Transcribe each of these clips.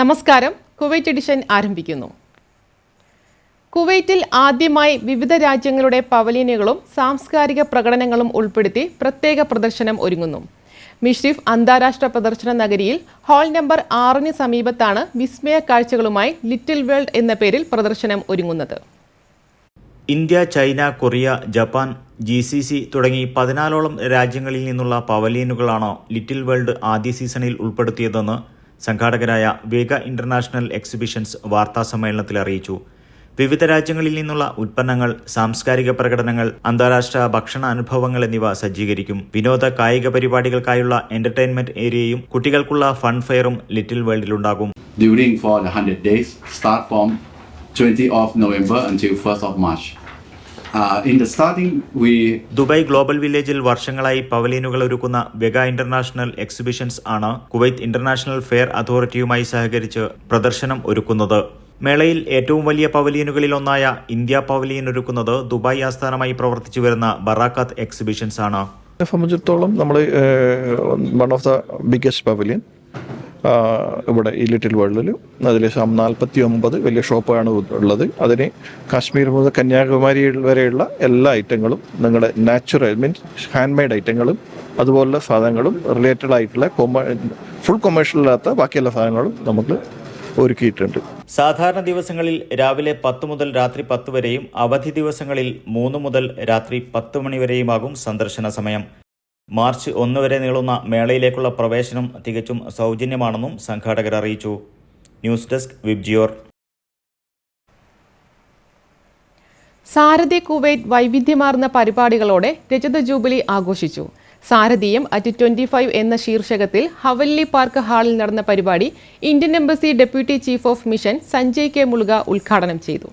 നമസ്കാരം. Kuwait edition ആരംഭിക്കുന്നു. കുവൈറ്റിൽ ആദ്യമായി വിവിധ രാജ്യങ്ങളുടെ പവലിയനുകളും സാംസ്കാരിക പ്രകടനങ്ങളും ഉൾപ്പെടുത്തി പ്രത്യേക പ്രദർശനം ഒരുങ്ങുന്നു. മിഷ്രിഫ് അന്താരാഷ്ട്ര പ്രദർശന നഗരിയിൽ ഹാൾ നമ്പർ ആറിന് സമീപത്താണ് വിസ്മയ കാഴ്ചകളുമായി ലിറ്റിൽ വേൾഡ് എന്ന പേരിൽ പ്രദർശനം ഒരുങ്ങുന്നത്. India China Korea Japan G C C തുടങ്ങി പതിനാലോളം രാജ്യങ്ങളിൽ നിന്നുള്ള പവലിയനുകളാണ് ലിറ്റിൽ വേൾഡ് ആദ്യ സീസണിൽ ഉൾപ്പെടുത്തിയതെന്ന് സംഘാടകരായ വേഗ ഇന്റർനാഷണൽ എക്സിബിഷൻസ് വാർത്താ സമ്മേളനത്തിൽ അറിയിച്ചു. വിവിധ രാജ്യങ്ങളിൽ നിന്നുള്ള ഉൽപ്പന്നങ്ങൾ സാംസ്കാരിക പ്രകടനങ്ങൾ അന്താരാഷ്ട്ര ഭക്ഷണ അനുഭവങ്ങൾ എന്നിവ സജ്ജീകരിക്കും. വിനോദ കായിക പരിപാടികൾക്കായുള്ള എന്റർടൈൻമെന്റ് ഏരിയയും കുട്ടികൾക്കുള്ള ഫൺ ഫെയറും ലിറ്റിൽ വേൾഡിൽ ഉണ്ടാകും. For the 100 days, start from 20 of November until 1st of March. Dubai global വില്ലേജിൽ വർഷങ്ങളായി പവലിയനുകൾ ഒരുക്കുന്ന വെഗ ഇന്റർനാഷണൽ എക്സിബിഷൻസ് ആണ് കുവൈത്ത് ഇന്റർനാഷണൽ ഫെയർ അതോറിറ്റിയുമായി സഹകരിച്ച് പ്രദർശനം ഒരുക്കുന്നത്. മേളയിൽ ഏറ്റവും വലിയ പവലിയനുകളിൽ ഒന്നായ ഇന്ത്യ പവലിയൻ ഒരുക്കുന്നത് ദുബായ് ആസ്ഥാനമായി പ്രവർത്തിച്ചു വരുന്ന ബറാക്കാത്ത് എക്സിബിഷൻസ് ആണ്. സംബന്ധിച്ചിടത്തോളം നമ്മൾ one of the biggest pavilion ഇവിടെ ഈ ലിറ്റിൽ വേൾഡിൽ അതിൽ നാൽപ്പത്തി ഒമ്പത് വലിയ ഷോപ്പാണ് ഉള്ളത്. അതിന് കാശ്മീർ മുതൽ കന്യാകുമാരി വരെയുള്ള എല്ലാ ഐറ്റങ്ങളും നിങ്ങളുടെ നാച്ചുറൽ മീൻസ് ഹാൻഡ് മെയ്ഡ് ഐറ്റങ്ങളും അതുപോലുള്ള സാധനങ്ങളും റിലേറ്റഡ് ആയിട്ടുള്ള കൊമ ഫുൾ കൊമേഴ്ഷ്യൽ അല്ലാത്ത ബാക്കിയുള്ള സാധനങ്ങളും നമുക്ക് ഒരുക്കിയിട്ടുണ്ട്. സാധാരണ ദിവസങ്ങളിൽ രാവിലെ പത്ത് മുതൽ രാത്രി പത്ത് വരെയും അവധി ദിവസങ്ങളിൽ മൂന്ന് മുതൽ രാത്രി പത്ത് മണി വരെയുമാകും സന്ദർശന സമയം. മാർച്ച് ഒന്ന് വരെ നീളുന്ന മേളയിലേക്കുള്ള പ്രവേശനം തികച്ചും സൗജന്യമാണെന്നും സംഘാടകർ അറിയിച്ചു. News desk Vibgyor Sarathi Kuwait വൈവിധ്യമാർന്ന പരിപാടികളോടെ രജത ജൂബിലി ആഘോഷിച്ചു. സാരഥിയം അറ്റ് ട്വന്റി ഫൈവ് എന്ന ശീർഷകത്തിൽ ഹവല്ലി പാർക്ക് ഹാളിൽ നടന്ന പരിപാടി Indian embassy deputy chief of mission Sanjay K Muluka ഉദ്ഘാടനം ചെയ്തു.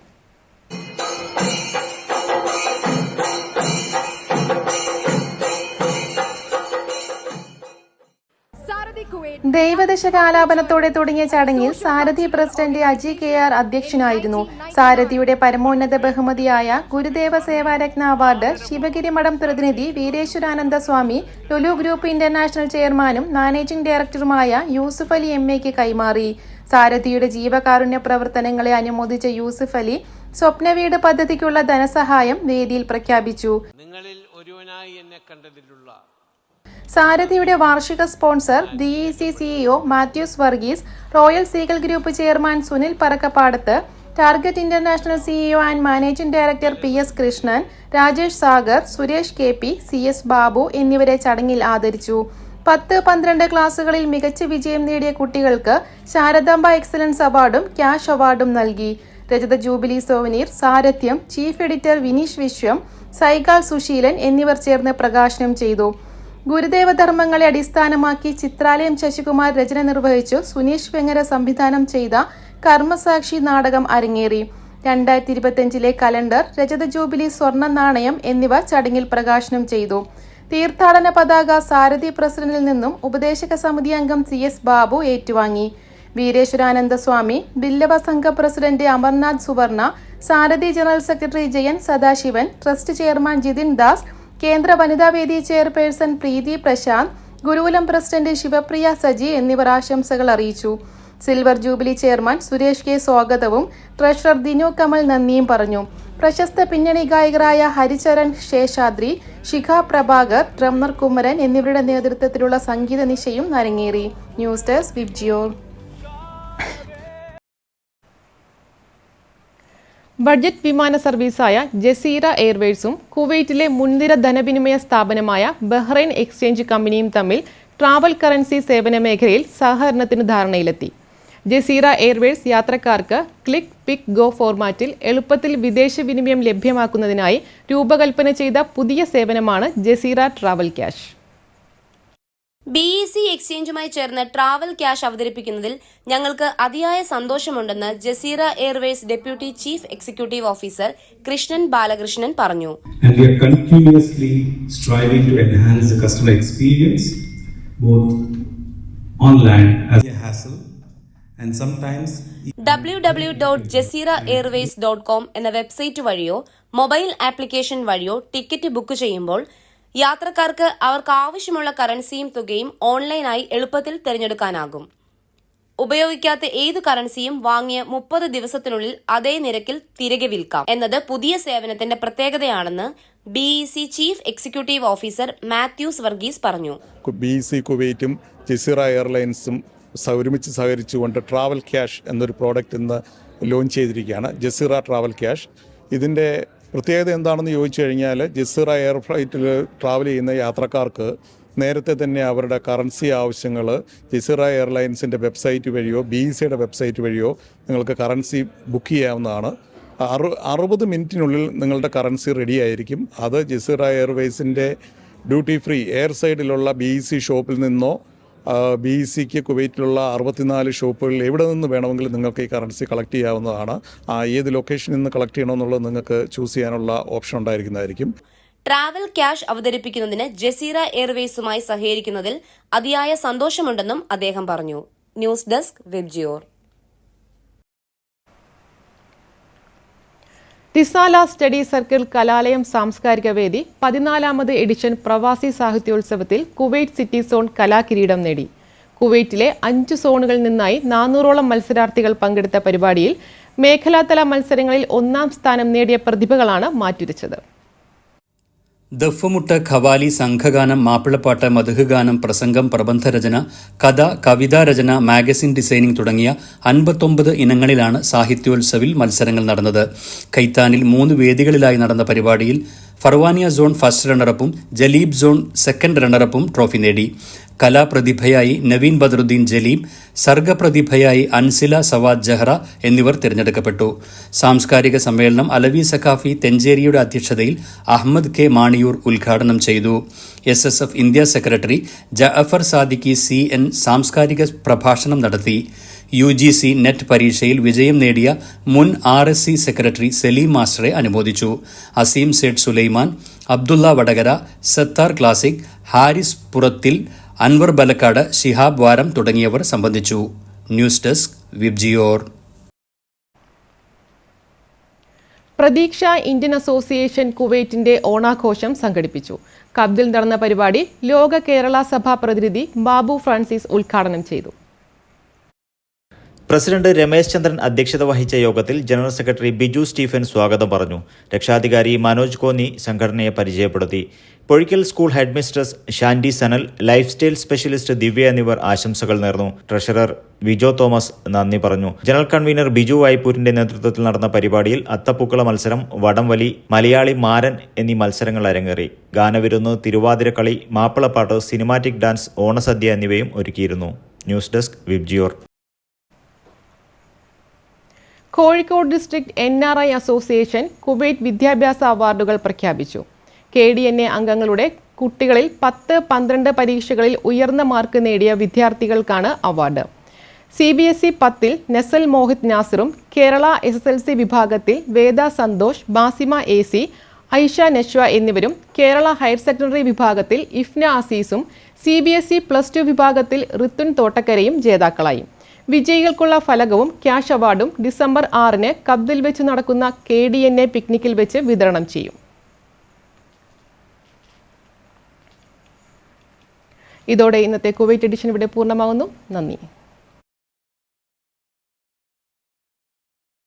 ദൈവദശകാലാപനത്തോടെ തുടങ്ങിയ ചടങ്ങിൽ Sarathi president Aji K R അധ്യക്ഷനായിരുന്നു. സാരഥിയുടെ പരമോന്നത ബഹുമതിയായ ഗുരുദേവ സേവാരത്ന അവാർഡ് ശിവഗിരി മഠം പ്രതിനിധി വീരേശ്വരാനന്ദ സ്വാമി ലുലു ഗ്രൂപ്പ് ഇന്റർനാഷണൽ ചെയർമാനും മാനേജിംഗ് ഡയറക്ടറുമായ യൂസുഫ് അലി എം എക്ക് കൈമാറി. സാരഥിയുടെ ജീവകാരുണ്യ പ്രവർത്തനങ്ങളെ അനുമോദിച്ച യൂസുഫ് അലി സ്വപ്നവീട് പദ്ധതിക്കുള്ള ധനസഹായം വേദിയിൽ പ്രഖ്യാപിച്ചു. നിങ്ങളിൽ ഒരുവനായി എന്നെ കണ്ടതിലുള്ള സാരഥിയുടെ വാർഷിക sponsor D E C CEO Mathews Varghese Royal Seagull group chairman Sunil Parakkapadath Target International CEO and managing director P S Krishnan Rajesh Sagar Suresh K P C S Babu എന്നിവരെ ചടങ്ങിൽ ആദരിച്ചു. പത്ത് പന്ത്രണ്ട് ക്ലാസുകളിൽ മികച്ച വിജയം നേടിയ കുട്ടികൾക്ക് ശാരദാംബ എക്സലൻസ് അവാർഡും ക്യാഷ് അവാർഡും നൽകി. രജത ജൂബിലി സോവനീർ സാരഥ്യം ചീഫ് എഡിറ്റർ വിനീഷ് വിശ്വം സൈഗാൾ സുശീലൻ എന്നിവർ ചേർന്ന് പ്രകാശനം ചെയ്തു. ഗുരുദേവ ധർമ്മങ്ങളെ അടിസ്ഥാനമാക്കി ചിത്രാലയം ശശികുമാർ രചന നിർവഹിച്ചു. സുനീഷ് വെങ്ങര സംവിധാനം ചെയ്ത കർമ്മസാക്ഷി നാടകം അരങ്ങേറി. രണ്ടായിരത്തി ഇരുപത്തിയഞ്ചിലെ കലണ്ടർ രജത ജൂബിലി സ്വർണ നാണയം എന്നിവ ചടങ്ങിൽ പ്രകാശനം ചെയ്തു. തീർത്ഥാടന പതാക സാരഥി പ്രസിഡന്റിൽ നിന്നും ഉപദേശക സമിതി അംഗം സി എസ് ബാബു ഏറ്റുവാങ്ങി. വീരേശ്വരാനന്ദ സ്വാമി ബില്ലവ സംഘ president Amarnath Suvarna Sarathi general secretary Jayan Sadasivan trust chairman Jithin Das കേന്ദ്ര വനിതാവേദി ചെയർപേഴ്സൺ പ്രീതി പ്രശാന്ത് ഗുരുകുലം പ്രസിഡന്റ് ശിവപ്രിയ സജി എന്നിവർ ആശംസകൾ അറിയിച്ചു. Silver jubilee chairman Suresh K സ്വാഗതവും ട്രഷറർ ദിനു കമൽ നന്ദിയും പറഞ്ഞു. പ്രശസ്ത പിന്നണി ഗായകരായ ഹരിചരൺ ശേഷാദ്രി ശിഖ പ്രഭാകർ ഡ്രമ്മർ കുമരൻ എന്നിവരുടെ നേതൃത്വത്തിലുള്ള സംഗീത നിശയും അരങ്ങേറി. News desk VIBGYOR. ബഡ്ജറ്റ് വിമാന സർവീസായ ജസീറ എയർവേസും കുവൈറ്റിലെ മുൻനിര ധനവിനിമയ സ്ഥാപനമായ ബഹ്റൈൻ എക്സ്ചേഞ്ച് കമ്പനിയും തമ്മിൽ ട്രാവൽ കറൻസി സേവന മേഖലയിൽ സഹകരണത്തിന് ധാരണയിലെത്തി. ജസീറ എയർവേസ് യാത്രക്കാർക്ക് ക്ലിക്ക് പിക്ക് ഗോ ഫോർമാറ്റിൽ എളുപ്പത്തിൽ വിദേശ വിനിമയം ലഭ്യമാക്കുന്നതിനായി രൂപകൽപ്പന ചെയ്ത പുതിയ സേവനമാണ് Jazeera travel cash. B E C എക്സ്ചേഞ്ചുമായി ചേർന്ന് ട്രാവൽ ക്യാഷ് അവതരിപ്പിക്കുന്നതിൽ ഞങ്ങൾക്ക് അതിയായ സന്തോഷമുണ്ടെന്ന് Jazeera Airways deputy chief executive officer Krishnan Balakrishnan പറഞ്ഞു. And we are continuously striving to enhance the customer experience both on land as a hassle and sometimes W W dot Jazeera Airways dot com എന്ന website വഴിയോ mobile application വഴിയോ ticket book ചെയ്യുമ്പോൾ യാത്രക്കാർക്ക് അവർക്ക് ആവശ്യമുള്ള കറൻസിയും തുകയും ഓൺലൈനായി എളുപ്പത്തിൽ തിരഞ്ഞെടുക്കാനാകും. ഉപയോഗിക്കാത്ത ഏത് കറൻസിയും വാങ്ങിയ മുപ്പത് ദിവസത്തിനുള്ളിൽ അതേ നിരക്കിൽ തിരികെ വിൽക്കാം എന്നത് പുതിയ സേവനത്തിന്റെ പ്രത്യേകതയാണെന്ന് B E C chief executive officer Mathews Varghese പറഞ്ഞു. ബി ഇ സി കുവൈറ്റും ജസീറ എയർലൈൻസും ഒരുമിച്ച് സഹകരിച്ചുകൊണ്ട് ട്രാവൽ ക്യാഷ് എന്നൊരു പ്രോഡക്റ്റ് ഇന്ന് ലോഞ്ച് ചെയ്തിരിക്കുകയാണ്. Jazeera travel cash. ഇതിന്റെ പ്രത്യേകത എന്താണെന്ന് ചോദിച്ചു കഴിഞ്ഞാൽ ജസീറ എയർ ഫ്ലൈറ്റിൽ ട്രാവൽ ചെയ്യുന്ന യാത്രക്കാർക്ക് നേരത്തെ തന്നെ അവരുടെ കറൻസി ആവശ്യങ്ങൾ ജസീറ എയർലൈൻസിന്റെ വെബ്സൈറ്റ് വഴിയോ ബി സിയുടെ വെബ്സൈറ്റ് വഴിയോ നിങ്ങൾക്ക് കറൻസി ബുക്ക് ചെയ്യാവുന്നതാണ്. അറു അറുപത് മിനിറ്റിനുള്ളിൽ നിങ്ങളുടെ കറൻസി റെഡി ആയിരിക്കും. അത് ജസീറ എയർവേസിന്റെ ഡ്യൂട്ടി ഫ്രീ എയർ സൈഡിലുള്ള ബി സി ഷോപ്പിൽ നിന്നോ ബി സിക്ക് കുവൈറ്റിലുള്ള അറുപത്തിനാല് ഷോപ്പുകളിൽ എവിടെ നിന്ന് വേണമെങ്കിലും നിങ്ങൾക്ക് ഈ കറൻസി കളക്ട് ചെയ്യാവുന്നതാണ്. ഏത് ലൊക്കേഷനിൽ നിന്ന് കളക്ട് ചെയ്യണമെന്നുള്ളത് നിങ്ങൾക്ക് ചൂസ് ചെയ്യാനുള്ള ഓപ്ഷൻ ഉണ്ടായിരിക്കുന്നതായിരിക്കും. ട്രാവൽ ക്യാഷ് അവതരിപ്പിക്കുന്നതിന് ജസീറ എയർവേസുമായി സഹകരിക്കുന്നതിൽ അതിയായ സന്തോഷമുണ്ടെന്നും അദ്ദേഹം പറഞ്ഞു. News desk Vibgyor. തിസാല study circle കലാലയം സാംസ്കാരിക വേദി പതിനാലാമത് എഡിഷൻ പ്രവാസി സാഹിത്യോത്സവത്തിൽ കുവൈറ്റ് സിറ്റി സോൺ കലാകിരീടം നേടി. കുവൈറ്റിലെ അഞ്ച് സോണുകളിൽ നിന്നായി നാനൂറോളം മത്സരാർത്ഥികൾ പങ്കെടുത്ത പരിപാടിയിൽ മേഖലാതല മത്സരങ്ങളിൽ ഒന്നാം സ്ഥാനം നേടിയ പ്രതിഭകളാണ് മാറ്റുരച്ചത്. ദഫ്മുട്ട് ഖവാലി സംഘഗാനം മാപ്പിളപ്പാട്ട് മധുഹഗാനം പ്രസംഗം പ്രബന്ധരചന കഥ കവിതാരചന മാഗസിൻ ഡിസൈനിംഗ് തുടങ്ങിയ അൻപത്തൊമ്പത് ഇനങ്ങളിലാണ് സാഹിത്യോത്സവിൽ മത്സരങ്ങൾ നടന്നത്. കൈത്താനിൽ മൂന്ന് വേദികളിലായി നടന്ന പരിപാടിയിൽ ഫർവാനിയ സോൺ ഫസ്റ്റ് റണ്ണറപ്പും ജലീബ് സോൺ സെക്കൻഡ് റണ്ണറപ്പും ട്രോഫി നേടി. കലാപ്രതിഭയായി നവീൻ ബദറുദ്ദീൻ ജലീം സർഗപ്രതിഭയായി അൻസില സവാദ് ജഹ്റ എന്നിവർ തിരഞ്ഞെടുക്കപ്പെട്ടു. സാംസ്കാരിക സമ്മേളനം അലവി സഖാഫി തെഞ്ചേരിയുടെ അധ്യക്ഷതയിൽ അഹമ്മദ് കെ മാണിയൂർ ഉദ്ഘാടനം ചെയ്തു. S S F India secretary Jafar Sadiqi C N സാംസ്കാരിക പ്രഭാഷണം നടത്തി. യു ജി സി നെറ്റ് പരീക്ഷയിൽ വിജയം നേടിയ മുൻ R S C secretary Saleem മാസ്റ്ററെ അനുമോദിച്ചു. അസീം സേഠ് സുലൈമാൻ അബ്ദുള്ള വടകര സത്താർ ക്ലാസിക് ഹാരിസ് പുറത്തിൽ അൻവർ ബലക്കാട് ഷിഹാബ് വാരം തുടങ്ങിയവർ സംബന്ധിച്ചു. News desk Vibgyor. Pratheeksha Indian association കുവൈറ്റിന്റെ ഓണാഘോഷം സംഘടിപ്പിച്ചു. കബ്ദിൽ നടന്ന പരിപാടി ലോക കേരള സഭാ പ്രതിനിധി ബാബു ഫ്രാൻസിസ് ഉദ്ഘാടനം ചെയ്തു. പ്രസിഡന്റ് രമേശ് ചന്ദ്രൻ അധ്യക്ഷത വഹിച്ച യോഗത്തിൽ ജനറൽ സെക്രട്ടറി ബിജു സ്റ്റീഫൻ സ്വാഗതം പറഞ്ഞു. രക്ഷാധികാരി മനോജ് കോന്നി സംഘടനയെ പരിചയപ്പെടുത്തി. Pozhikkal school headmistress Shandy Sanal lifestyle specialist Divya എന്നിവർ ആശംസകൾ നേർന്നു. ട്രഷറർ വിജോ തോമസ് നന്ദി പറഞ്ഞു. ജനറൽ കൺവീനർ ബിജു വായ്പൂരിന്റെ നേതൃത്വത്തിൽ നടന്ന പരിപാടിയിൽ അത്തപ്പൂക്കള മത്സരം വടംവലി മലയാളി മാരൻ എന്നീ മത്സരങ്ങൾ അരങ്ങേറി. ഗാനവിരുന്ന് തിരുവാതിരക്കളി മാപ്പിളപ്പാട്ട് സിനിമാറ്റിക് ഡാൻസ് ഓണസദ്യ എന്നിവയും ഒരുക്കിയിരുന്നു. News desk Vibgyor. Kozhikode district N R I association Kuwait വിദ്യാഭ്യാസ അവാർഡുകൾ പ്രഖ്യാപിച്ചു. കെ ഡി എൻ എ അംഗങ്ങളുടെ കുട്ടികളിൽ പത്ത് പന്ത്രണ്ട് പരീക്ഷകളിൽ ഉയർന്ന മാർക്ക് നേടിയ വിദ്യാർത്ഥികൾക്കാണ് award. C B S E പത്തിൽ Nesal Mohith നാസിറും Kerala S S L C വിഭാഗത്തിൽ വേദ സന്തോഷ് ബാസിമ എ സി ഐഷ നശ്വ എന്നിവരും കേരള ഹയർ സെക്കൻഡറി വിഭാഗത്തിൽ Ifna അസീസും C B S E plus two വിഭാഗത്തിൽ റിത്തുൻ തോട്ടക്കരയും ജേതാക്കളായി. വിജയികൾക്കുള്ള ഫലകവും ക്യാഷ് അവാർഡും ഡിസംബർ ആറിന് കബ്ദിൽ വെച്ച് നടക്കുന്ന കെ ഡി എൻ എ പിക്നിക്കിൽ വെച്ച് വിതരണം ചെയ്യും. ഇതോടെ ഇന്നത്തെ കുവൈറ്റ് എഡിഷൻ ഇവിടെ പൂർണമാകുന്നു. നന്ദി.